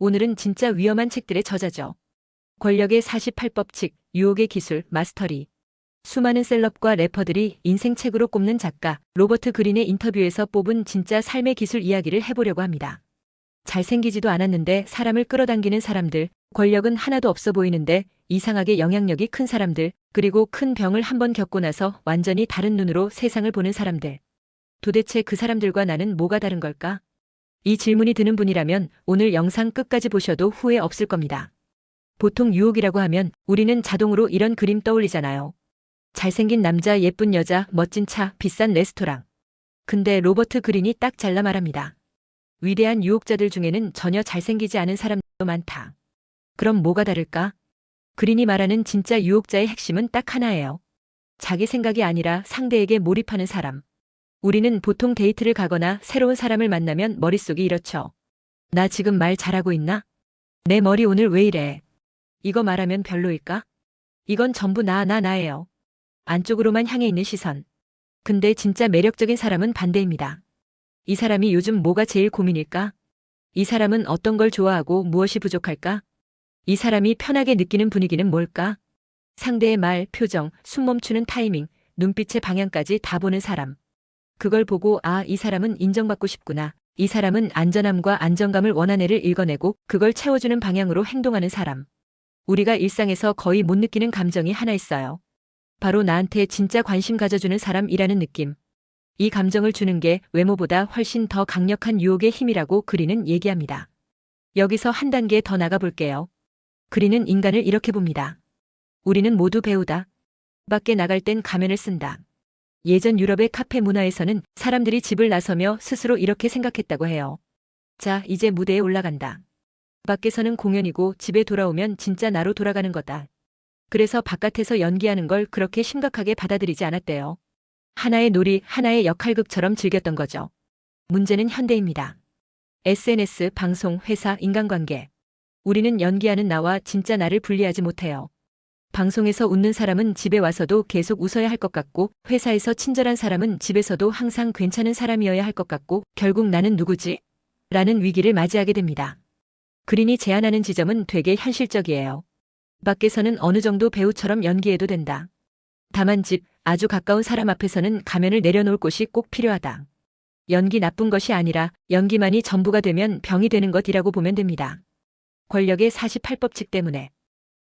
오늘은 진짜 위험한 책들의 저자죠. 권력의 48법칙, 유혹의 기술, 마스터리. 수많은 셀럽과 래퍼들이 인생책으로 꼽는 작가 로버트 그린의 인터뷰에서 뽑은 진짜 삶의 기술 이야기를 해보려고 합니다. 잘생기지도 않았는데 사람을 끌어당기는 사람들, 권력은 하나도 없어 보이는데 이상하게 영향력이 큰 사람들, 그리고 큰 병을 한번 겪고 나서 완전히 다른 눈으로 세상을 보는 사람들. 도대체 그 사람들과 나는 뭐가 다른 걸까? 이 질문이 드는 분이라면 오늘 영상 끝까지 보셔도 후회 없을 겁니다. 보통 유혹이라고 하면 우리는 자동으로 이런 그림 떠올리잖아요. 잘생긴 남자, 예쁜 여자, 멋진 차, 비싼 레스토랑. 근데 로버트 그린이 딱 잘라 말합니다. 위대한 유혹자들 중에는 전혀 잘생기지 않은 사람도 많다. 그럼 뭐가 다를까? 그린이 말하는 진짜 유혹자의 핵심은 딱 하나예요. 자기 생각이 아니라 상대에게 몰입하는 사람. 우리는 보통 데이트를 가거나 새로운 사람을 만나면 머릿속이 이렇죠. 나 지금 말 잘하고 있나? 내 머리 오늘 왜 이래? 이거 말하면 별로일까? 이건 전부 나, 나, 나예요. 안쪽으로만 향해 있는 시선. 근데 진짜 매력적인 사람은 반대입니다. 이 사람이 요즘 뭐가 제일 고민일까? 이 사람은 어떤 걸 좋아하고 무엇이 부족할까? 이 사람이 편하게 느끼는 분위기는 뭘까? 상대의 말, 표정, 숨 멈추는 타이밍, 눈빛의 방향까지 다 보는 사람. 그걸 보고 아, 이 사람은 인정받고 싶구나. 이 사람은 안전함과 안정감을 원하네를 읽어내고 그걸 채워주는 방향으로 행동하는 사람. 우리가 일상에서 거의 못 느끼는 감정이 하나 있어요. 바로 나한테 진짜 관심 가져주는 사람이라는 느낌. 이 감정을 주는 게 외모보다 훨씬 더 강력한 유혹의 힘이라고 그리는 얘기합니다. 여기서 한 단계 더 나가볼게요. 그리는 인간을 이렇게 봅니다. 우리는 모두 배우다. 밖에 나갈 땐 가면을 쓴다. 예전 유럽의 카페 문화에서는 사람들이 집을 나서며 스스로 이렇게 생각했다고 해요. 자, 이제 무대에 올라간다. 밖에서는 공연이고 집에 돌아오면 진짜 나로 돌아가는 거다. 그래서 바깥에서 연기하는 걸 그렇게 심각하게 받아들이지 않았대요. 하나의 놀이, 하나의 역할극처럼 즐겼던 거죠. 문제는 현대입니다. SNS, 방송, 회사, 인간관계. 우리는 연기하는 나와 진짜 나를 분리하지 못해요. 방송에서 웃는 사람은 집에 와서도 계속 웃어야 할 것 같고, 회사에서 친절한 사람은 집에서도 항상 괜찮은 사람이어야 할 것 같고, 결국 나는 누구지? 라는 위기를 맞이하게 됩니다. 그린이 제안하는 지점은 되게 현실적이에요. 밖에서는 어느 정도 배우처럼 연기해도 된다. 다만 집, 아주 가까운 사람 앞에서는 가면을 내려놓을 곳이 꼭 필요하다. 연기 나쁜 것이 아니라 연기만이 전부가 되면 병이 되는 것이라고 보면 됩니다. 권력의 48법칙 때문에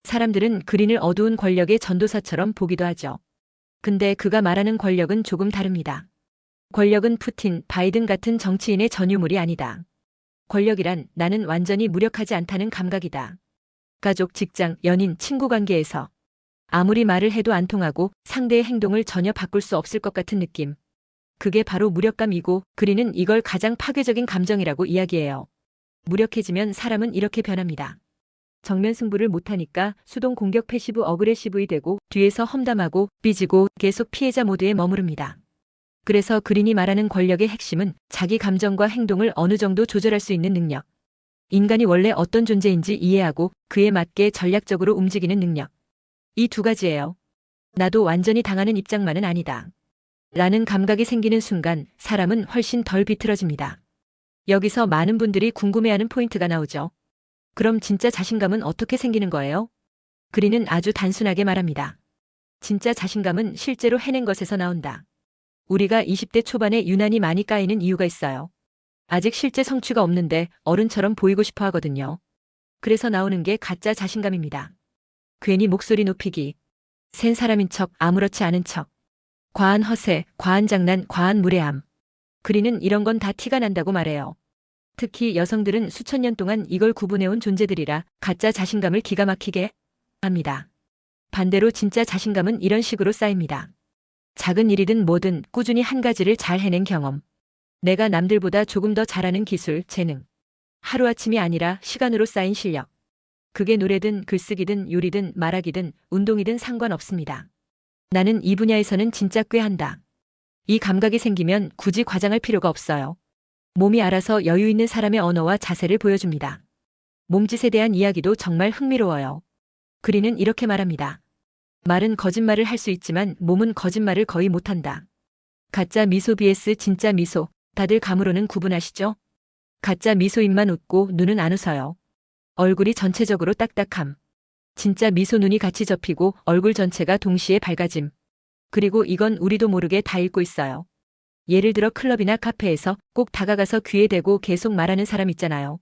사람들은 그린을 어두운 권력의 전도사처럼 보기도 하죠. 근데 그가 말하는 권력은 조금 다릅니다. 권력은 푸틴, 바이든 같은 정치인의 전유물이 아니다. 권력이란 나는 완전히 무력하지 않다는 감각이다. 가족, 직장, 연인, 친구 관계에서 아무리 말을 해도 안 통하고 상대의 행동을 전혀 바꿀 수 없을 것 같은 느낌. 그게 바로 무력감이고 그리는 이걸 가장 파괴적인 감정이라고 이야기해요. 무력해지면 사람은 이렇게 변합니다. 정면 승부를 못하니까 수동 공격 패시브 어그레시브이 되고 뒤에서 험담하고 삐지고 계속 피해자 모드에 머무릅니다. 그래서 그린이 말하는 권력의 핵심은 자기 감정과 행동을 어느 정도 조절할 수 있는 능력. 인간이 원래 어떤 존재인지 이해하고 그에 맞게 전략적으로 움직이는 능력. 이 두 가지예요. 나도 완전히 당하는 입장만은 아니다. 라는 감각이 생기는 순간 사람은 훨씬 덜 비틀어집니다. 여기서 많은 분들이 궁금해하는 포인트가 나오죠. 그럼 진짜 자신감은 어떻게 생기는 거예요? 그리는 아주 단순하게 말합니다. 진짜 자신감은 실제로 해낸 것에서 나온다. 우리가 20대 초반에 유난히 많이 까이는 이유가 있어요. 아직 실제 성취가 없는데 어른처럼 보이고 싶어 하거든요. 그래서 나오는 게 가짜 자신감입니다. 괜히 목소리 높이기. 센 사람인 척, 아무렇지 않은 척. 과한 허세, 과한 장난, 과한 무례함. 그리는 이런 건 다 티가 난다고 말해요. 특히 여성들은 수천 년 동안 이걸 구분해온 존재들이라 가짜 자신감을 기가 막히게 합니다. 반대로 진짜 자신감은 이런 식으로 쌓입니다. 작은 일이든 뭐든 꾸준히 한 가지를 잘 해낸 경험. 내가 남들보다 조금 더 잘하는 기술, 재능. 하루아침이 아니라 시간으로 쌓인 실력. 그게 노래든 글쓰기든 요리든 말하기든 운동이든 상관없습니다. 나는 이 분야에서는 진짜 꽤 한다. 이 감각이 생기면 굳이 과장할 필요가 없어요. 몸이 알아서 여유 있는 사람의 언어와 자세를 보여줍니다. 몸짓에 대한 이야기도 정말 흥미로워요. 그리는 이렇게 말합니다. 말은 거짓말을 할 수 있지만 몸은 거짓말을 거의 못한다. 가짜 미소 vs 진짜 미소, 다들 감으로는 구분하시죠? 가짜 미소 입만 웃고 눈은 안 웃어요. 얼굴이 전체적으로 딱딱함. 진짜 미소 눈이 같이 접히고 얼굴 전체가 동시에 밝아짐. 그리고 이건 우리도 모르게 다 읽고 있어요. 예를 들어 클럽이나 카페에서 꼭 다가가서 귀에 대고 계속 말하는 사람 있잖아요.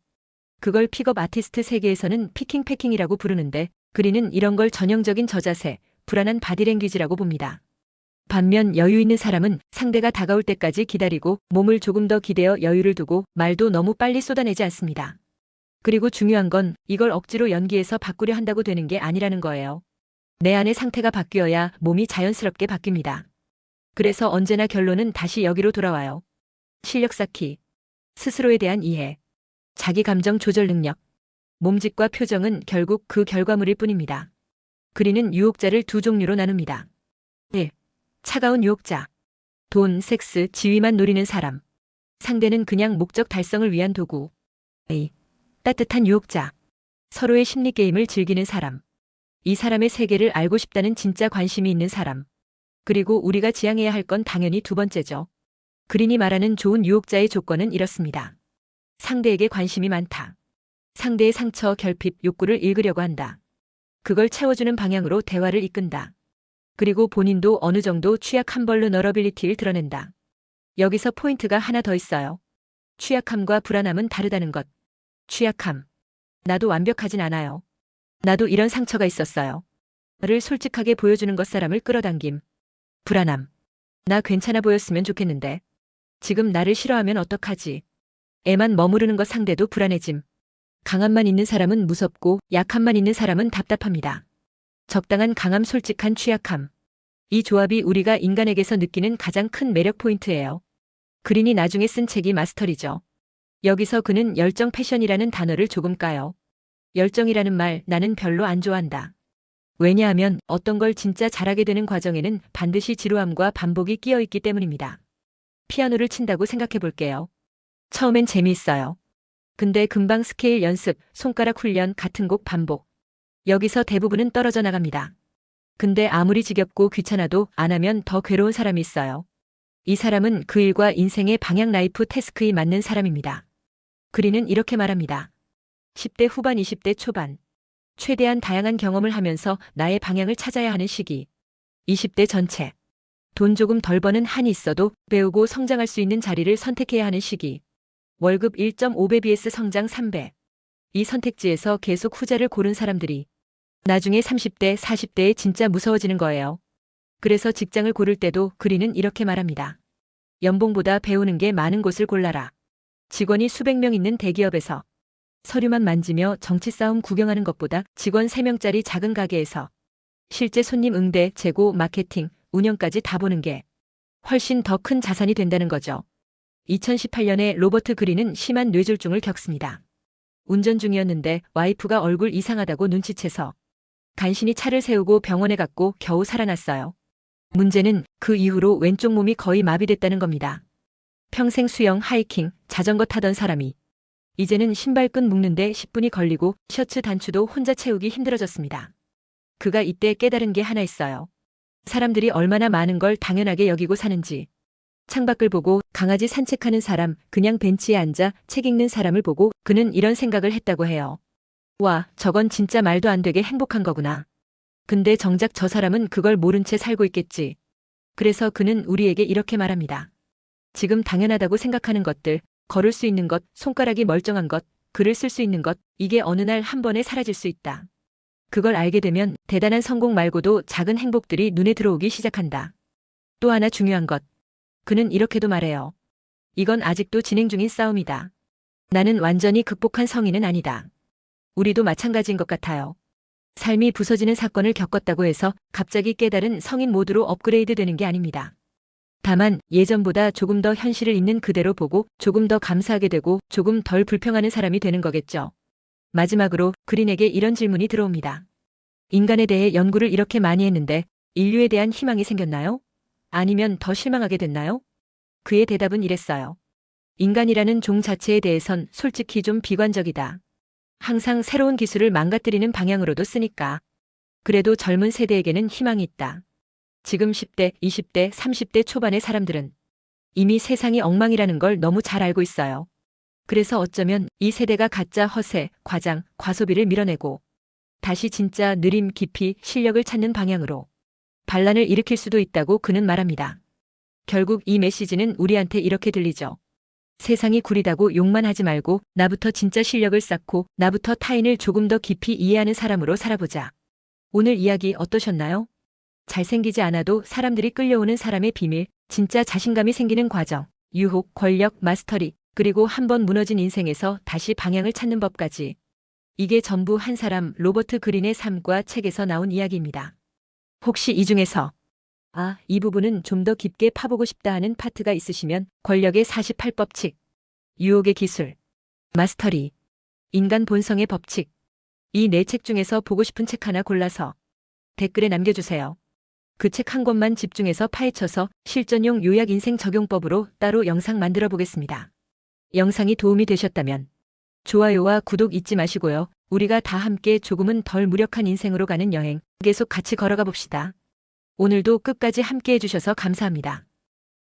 그걸 픽업 아티스트 세계에서는 피킹 패킹이라고 부르는데 그리는 이런 걸 전형적인 저자세, 불안한 바디랭귀지라고 봅니다. 반면 여유 있는 사람은 상대가 다가올 때까지 기다리고 몸을 조금 더 기대어 여유를 두고 말도 너무 빨리 쏟아내지 않습니다. 그리고 중요한 건 이걸 억지로 연기해서 바꾸려 한다고 되는 게 아니라는 거예요. 내 안의 상태가 바뀌어야 몸이 자연스럽게 바뀝니다. 그래서 언제나 결론은 다시 여기로 돌아와요. 실력 쌓기, 스스로에 대한 이해, 자기 감정 조절 능력, 몸짓과 표정은 결국 그 결과물일 뿐입니다. 그리는 유혹자를 두 종류로 나눕니다. 1. 차가운 유혹자. 돈, 섹스, 지위만 노리는 사람. 상대는 그냥 목적 달성을 위한 도구. 2. 따뜻한 유혹자. 서로의 심리 게임을 즐기는 사람. 이 사람의 세계를 알고 싶다는 진짜 관심이 있는 사람. 그리고 우리가 지향해야 할 건 당연히 두 번째죠. 그린이 말하는 좋은 유혹자의 조건은 이렇습니다. 상대에게 관심이 많다. 상대의 상처, 결핍, 욕구를 읽으려고 한다. 그걸 채워주는 방향으로 대화를 이끈다. 그리고 본인도 어느 정도 취약한 벌로 너러빌리티를 드러낸다. 여기서 포인트가 하나 더 있어요. 취약함과 불안함은 다르다는 것. 취약함. 나도 완벽하진 않아요. 나도 이런 상처가 있었어요. 를 솔직하게 보여주는 것 사람을 끌어당김. 불안함. 나 괜찮아 보였으면 좋겠는데. 지금 나를 싫어하면 어떡하지? 애만 머무르는 것 상대도 불안해짐. 강함만 있는 사람은 무섭고 약함만 있는 사람은 답답합니다. 적당한 강함 솔직한 취약함. 이 조합이 우리가 인간에게서 느끼는 가장 큰 매력 포인트예요. 그린이 나중에 쓴 책이 마스터리죠. 여기서 그는 열정 패션이라는 단어를 조금 까요. 열정이라는 말 나는 별로 안 좋아한다. 왜냐하면 어떤 걸 진짜 잘하게 되는 과정에는 반드시 지루함과 반복이 끼어 있기 때문입니다. 피아노를 친다고 생각해 볼게요. 처음엔 재미있어요. 근데 금방 스케일 연습, 손가락 훈련, 같은 곡 반복. 여기서 대부분은 떨어져 나갑니다. 근데 아무리 지겹고 귀찮아도 안 하면 더 괴로운 사람이 있어요. 이 사람은 그 일과 인생의 방향 라이프 태스크에 맞는 사람입니다. 그리는 이렇게 말합니다. 10대 후반 20대 초반. 최대한 다양한 경험을 하면서 나의 방향을 찾아야 하는 시기. 20대 전체. 돈 조금 덜 버는 한이 있어도 배우고 성장할 수 있는 자리를 선택해야 하는 시기. 월급 1.5배 vs 성장 3배. 이 선택지에서 계속 후자를 고른 사람들이 나중에 30대, 40대에 진짜 무서워지는 거예요. 그래서 직장을 고를 때도 그리는 이렇게 말합니다. 연봉보다 배우는 게 많은 곳을 골라라. 직원이 수백 명 있는 대기업에서 서류만 만지며 정치 싸움 구경하는 것보다 직원 3명짜리 작은 가게에서 실제 손님 응대, 재고, 마케팅, 운영까지 다 보는 게 훨씬 더 큰 자산이 된다는 거죠. 2018년에 로버트 그린은 심한 뇌졸중을 겪습니다. 운전 중이었는데 와이프가 얼굴 이상하다고 눈치채서 간신히 차를 세우고 병원에 갔고 겨우 살아났어요. 문제는 그 이후로 왼쪽 몸이 거의 마비됐다는 겁니다. 평생 수영, 하이킹, 자전거 타던 사람이 이제는 신발끈 묶는데 10분이 걸리고 셔츠 단추도 혼자 채우기 힘들어졌습니다. 그가 이때 깨달은 게 하나 있어요. 사람들이 얼마나 많은 걸 당연하게 여기고 사는지. 창밖을 보고 강아지 산책하는 사람, 그냥 벤치에 앉아 책 읽는 사람을 보고 그는 이런 생각을 했다고 해요. 와, 저건 진짜 말도 안 되게 행복한 거구나. 근데 정작 저 사람은 그걸 모른 채 살고 있겠지. 그래서 그는 우리에게 이렇게 말합니다. 지금 당연하다고 생각하는 것들, 걸을 수 있는 것, 손가락이 멀쩡한 것, 글을 쓸 수 있는 것, 이게 어느 날 한 번에 사라질 수 있다. 그걸 알게 되면 대단한 성공 말고도 작은 행복들이 눈에 들어오기 시작한다. 또 하나 중요한 것. 그는 이렇게도 말해요. 이건 아직도 진행 중인 싸움이다. 나는 완전히 극복한 성인은 아니다. 우리도 마찬가지인 것 같아요. 삶이 부서지는 사건을 겪었다고 해서 갑자기 깨달은 성인 모드로 업그레이드 되는 게 아닙니다. 다만 예전보다 조금 더 현실을 있는 그대로 보고 조금 더 감사하게 되고 조금 덜 불평하는 사람이 되는 거겠죠. 마지막으로 그린에게 이런 질문이 들어옵니다. 인간에 대해 연구를 이렇게 많이 했는데 인류에 대한 희망이 생겼나요? 아니면 더 실망하게 됐나요? 그의 대답은 이랬어요. 인간이라는 종 자체에 대해선 솔직히 좀 비관적이다. 항상 새로운 기술을 망가뜨리는 방향으로도 쓰니까. 그래도 젊은 세대에게는 희망이 있다. 지금 10대, 20대, 30대 초반의 사람들은 이미 세상이 엉망이라는 걸 너무 잘 알고 있어요. 그래서 어쩌면 이 세대가 가짜 허세, 과장, 과소비를 밀어내고 다시 진짜 느림 깊이 실력을 찾는 방향으로 반란을 일으킬 수도 있다고 그는 말합니다. 결국 이 메시지는 우리한테 이렇게 들리죠. 세상이 구리다고 욕만 하지 말고 나부터 진짜 실력을 쌓고 나부터 타인을 조금 더 깊이 이해하는 사람으로 살아보자. 오늘 이야기 어떠셨나요? 잘생기지 않아도 사람들이 끌려오는 사람의 비밀, 진짜 자신감이 생기는 과정, 유혹, 권력, 마스터리, 그리고 한 번 무너진 인생에서 다시 방향을 찾는 법까지. 이게 전부 한 사람 로버트 그린의 삶과 책에서 나온 이야기입니다. 혹시 이 중에서 아, 이 부분은 좀 더 깊게 파보고 싶다 하는 파트가 있으시면 권력의 48법칙, 유혹의 기술, 마스터리, 인간 본성의 법칙, 이 네 책 중에서 보고 싶은 책 하나 골라서 댓글에 남겨주세요. 그 책 한 권만 집중해서 파헤쳐서 실전용 요약 인생 적용법으로 따로 영상 만들어 보겠습니다. 영상이 도움이 되셨다면 좋아요와 구독 잊지 마시고요. 우리가 다 함께 조금은 덜 무력한 인생으로 가는 여행 계속 같이 걸어가 봅시다. 오늘도 끝까지 함께 해주셔서 감사합니다.